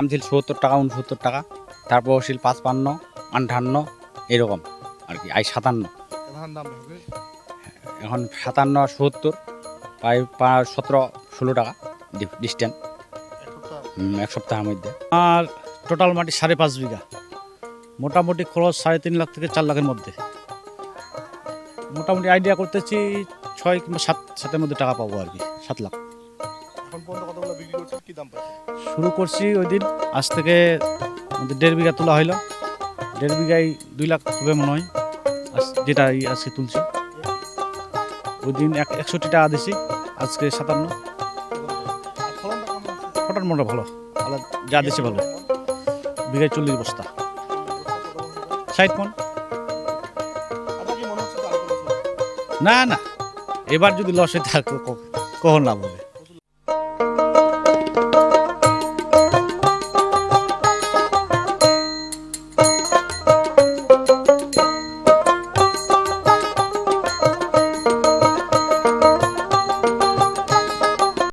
দাম ছিল সত্তর টাকা উনসত্তর টাকা। তারপর ছিল পাঁচপান্ন আটান্ন এরকম আর কি আই সাতান্ন। এখন সাতান্ন সত্তর প্রায় পাঁচ সতেরো ষোলো টাকা ডিস্টেন্স। এক এক সপ্তাহের মধ্যে। আর টোটাল মাটি সাড়ে পাঁচ বিঘা। মোটামুটি খরচ সাড়ে তিন লাখ থেকে চার লাখের মধ্যে। মোটামুটি আইডিয়া করতেছি ছয় কিংবা সাত সাতের মধ্যে টাকা পাবো আর কি সাত লাখ। এখন পর্যন্ত কতগুলো বিক্রি করছেন? কি দাম পাচ্ছেন? শুরু করছি ওই দিন। আজ থেকে আমাদের দেড় বিঘা তোলা হইল। দেড় বিঘায় দুই লাখ হবে মনে হয়। যেটা এই আজকে তুলছি। ওই দিন এক একষট্টি টাকা দিছি। আজকে সাতান্ন। ফটার মোটা ভালো। ভালো যা দিছে ভালো। বিঘায় চল্লিশ বস্তা। ষাট মন। সময়? না না। এবার যদি লস হয় তাহলে কখন লাভ হবে?